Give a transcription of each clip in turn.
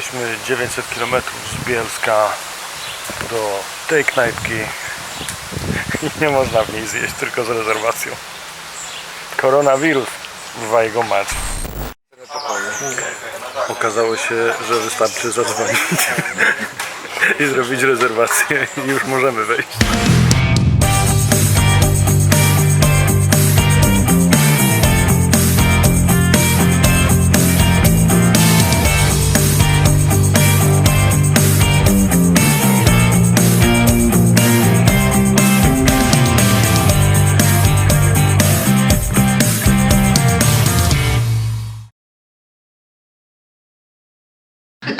Przejechaliśmy 900 km z Bielska do tej knajpki i nie można w niej zjeść, tylko z rezerwacją. Koronawirus, w jego mać. Okazało się, że wystarczy zadzwonić i zrobić rezerwację i już możemy wejść.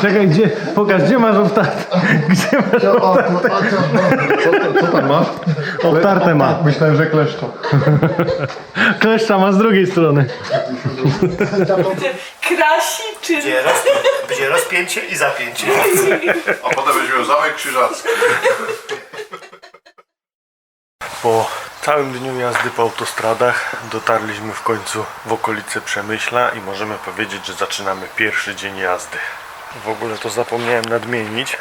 Czekaj, gdzie, pokaż, gdzie masz obtartę? Gdzie masz O, a co, co, co tam masz? obtartę ma. Myślałem, że kleszczo. Kleszcza ma z drugiej strony. Krasi czy... Będzie, roz, będzie rozpięcie i zapięcie. A potem miał zamek krzyżacki. Po całym dniu jazdy po autostradach dotarliśmy w końcu w okolice Przemyśla i możemy powiedzieć, że zaczynamy pierwszy dzień jazdy. W ogóle to zapomniałem nadmienić,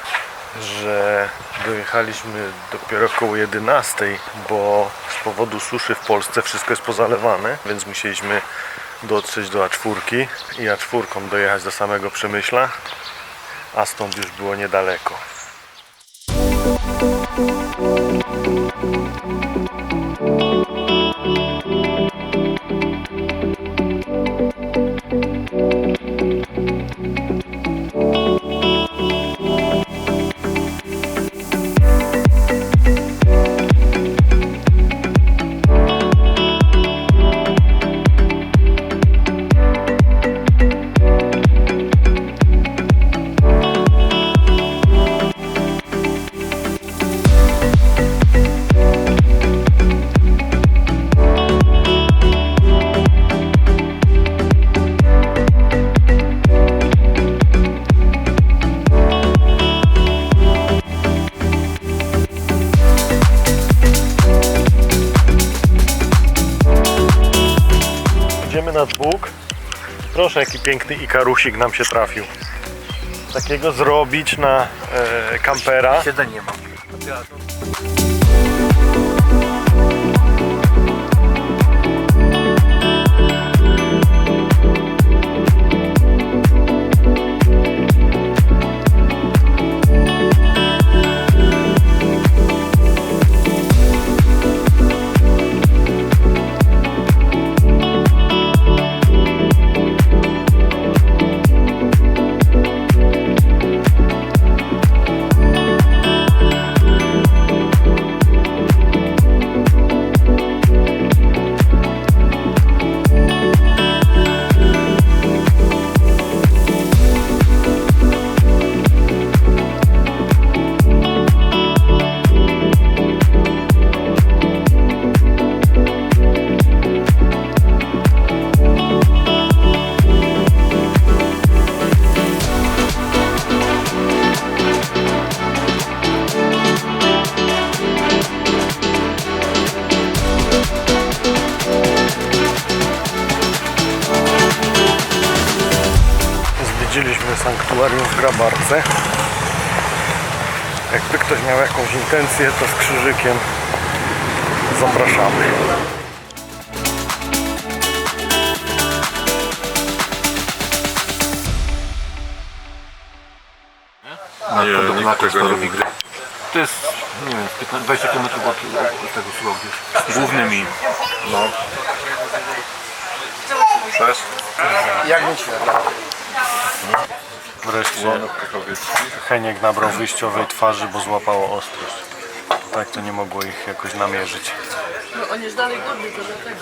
że dojechaliśmy dopiero około 11, bo z powodu suszy w Polsce wszystko jest pozalewane, więc musieliśmy dotrzeć do A4 i A4 dojechać do samego Przemyśla, a stąd już było niedaleko. Piękny ikarusik nam się trafił. Takiego zrobić na e, kampera. Siedzenie mam. Sanktuarium w Grabarce. Jakby ktoś miał jakąś intencję, to z krzyżykiem zapraszamy. Nie, nikt tego nie widzę. To jest, nie wiem, 15, 20 km od, od tego suwa gdzieś. Głównymi. No. Cześć. Jak być Wreszcie. Heniek nabrał wyjściowej twarzy, bo złapało ostrość. Tak to nie mogło ich jakoś namierzyć. No on jest dalej to dlatego.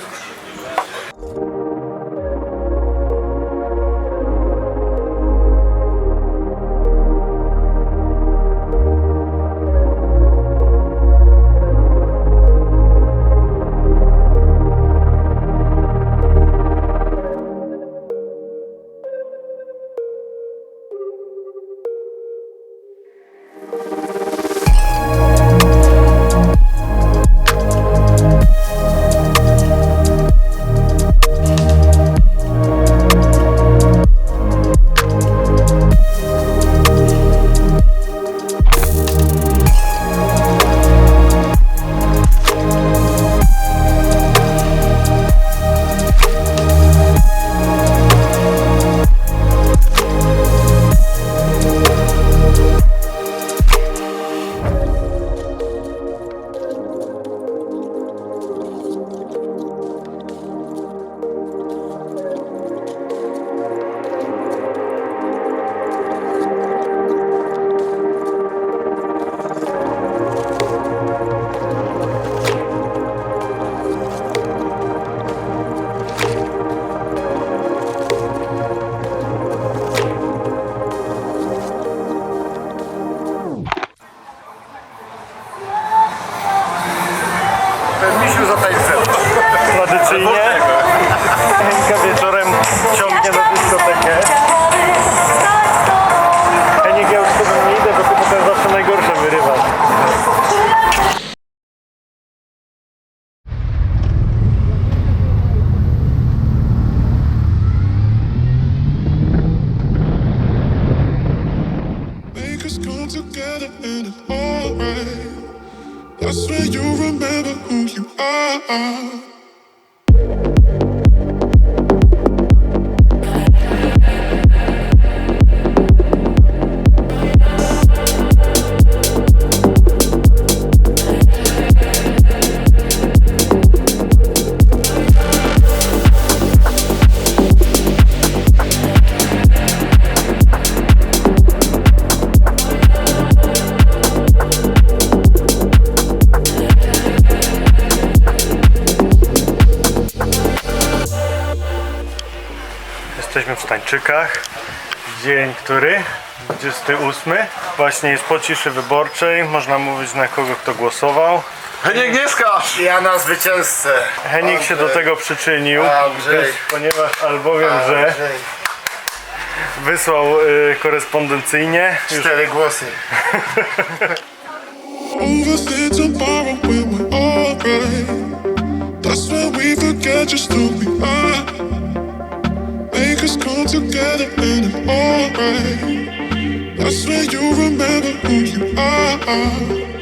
Tradycyjnie. Henka wieczorem ciągnie na dyskotekę. Henik, ja już z tobą nie idę, bo ty potem zawsze najgorsze wyrywasz. Make us come together and it's alright. That's when you remember who you are. Jesteśmy w Stańczykach. Dzień który? 28. Właśnie jest po ciszy wyborczej. Można mówić na kogo kto głosował. Heniek, nie skaż! Ja na zwycięzcę. Henik się do tego przyczynił, Andrzej. gdyż- ponieważ albowiem, że Andrzej, wysłał y, korespondencyjnie. Już Cztery głosy. Overthink tomorrow when we're alright. That's when we forget just we are. Us come together and it's alright. That's when you remember who you are.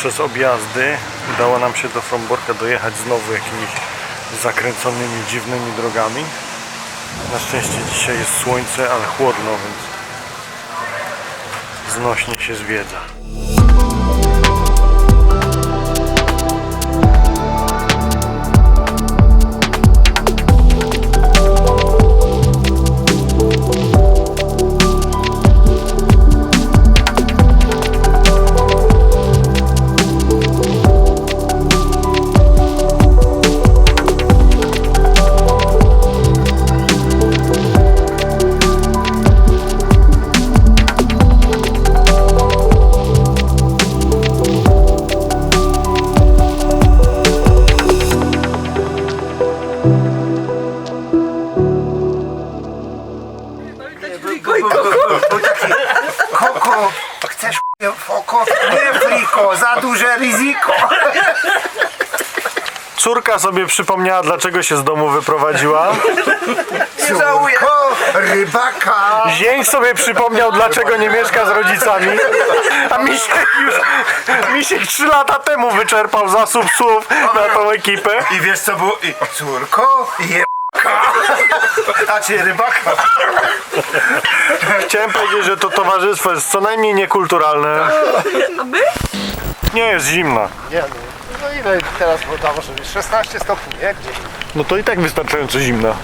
Przez objazdy udało nam się do Fromborka dojechać znowu jakimiś zakręconymi, dziwnymi drogami. Na szczęście dzisiaj jest słońce, ale chłodno, więc znośnie się zwiedza. Za duże ryzyko. Córka sobie przypomniała, dlaczego się z domu wyprowadziła. Córko, rybaka. Zięć sobie przypomniał, dlaczego nie mieszka z rodzicami. A Misiek już, Misiek 3 lata temu wyczerpał zasób słów na tą ekipę. I wiesz co było? I córko, jebaka. A czy rybaka? Chciałem powiedzieć, że to towarzystwo jest co najmniej niekulturalne. A my? Nie jest zimna. Nie no. No ile teraz woda może być? 16 stopni, nie? Gdzieś. No to i tak wystarczająco zimna.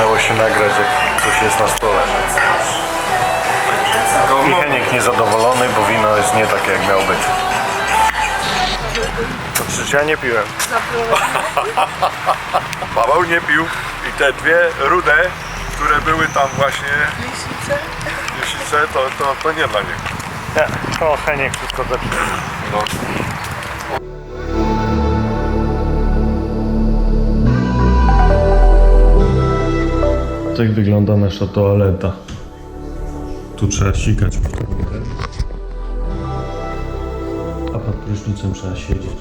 Udało się nagrać, jak coś jest na stole. I Heniek niezadowolony, bo wino jest nie takie, jak miało być. To przecież ja nie piłem. Paweł nie pił i te dwie rude, które były tam właśnie Jeślice, to, to, to nie dla niego. Nie, to Heniek wszystko zepsuł. No. Tak wygląda nasza toaleta. Tu trzeba sikać. A pod prysznicem trzeba siedzieć.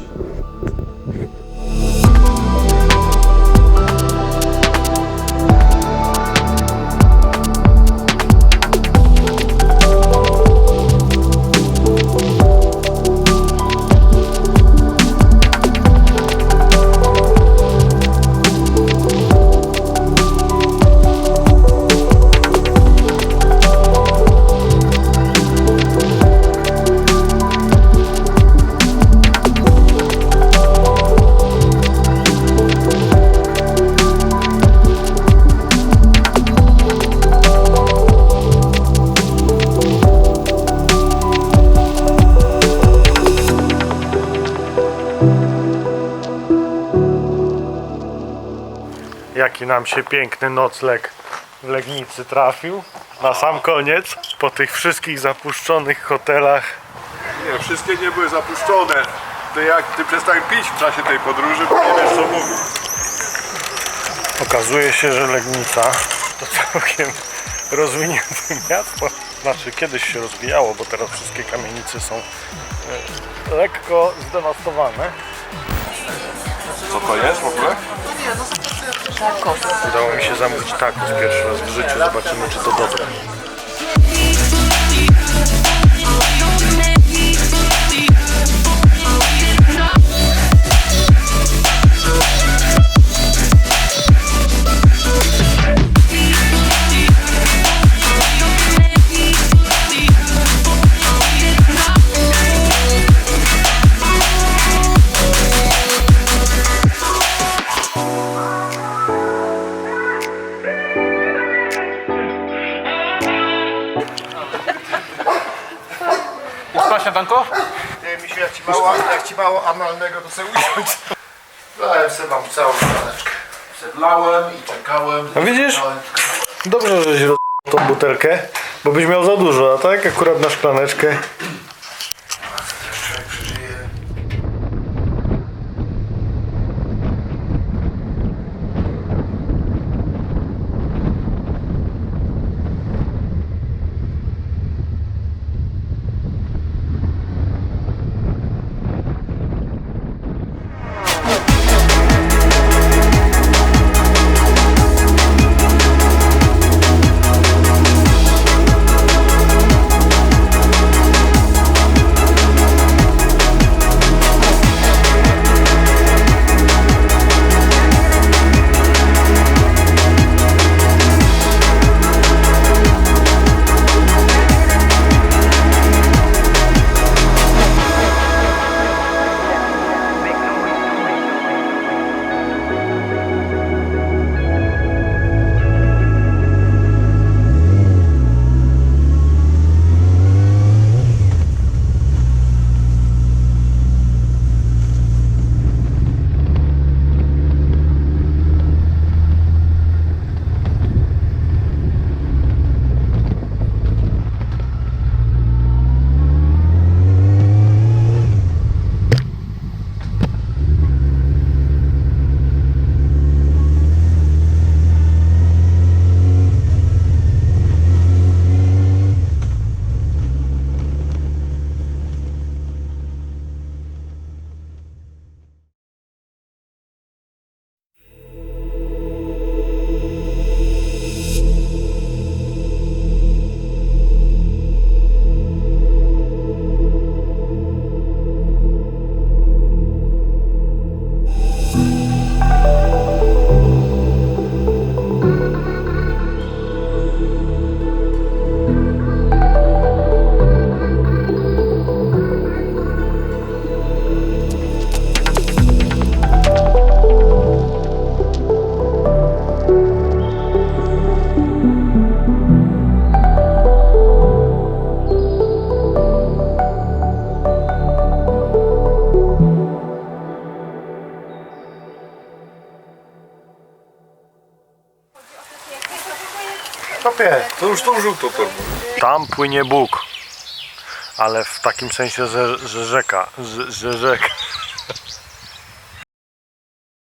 Nam się piękny nocleg w Legnicy trafił. Na sam koniec, po tych wszystkich zapuszczonych hotelach, Nie, wszystkie nie były zapuszczone. Ty jak ty przestań pić w czasie tej podróży, bo nie wiesz co mówisz. okazuje się, że Legnica to całkiem rozwinięte miasto. Znaczy kiedyś się rozwijało, bo teraz wszystkie kamienice są e, lekko zdewastowane. Co to jest w ogóle? Udało mi się zamówić tacos pierwszy raz w życiu. Zobaczymy, czy to dobre. Całą szklaneczkę. I czekałem. No widzisz? Dobrze, żeś roz... tą butelkę, bo byś miał za dużo, a tak akurat na szklaneczkę. Tam płynie Bóg. Ale w takim sensie, że, że rzeka, że, że rzeka.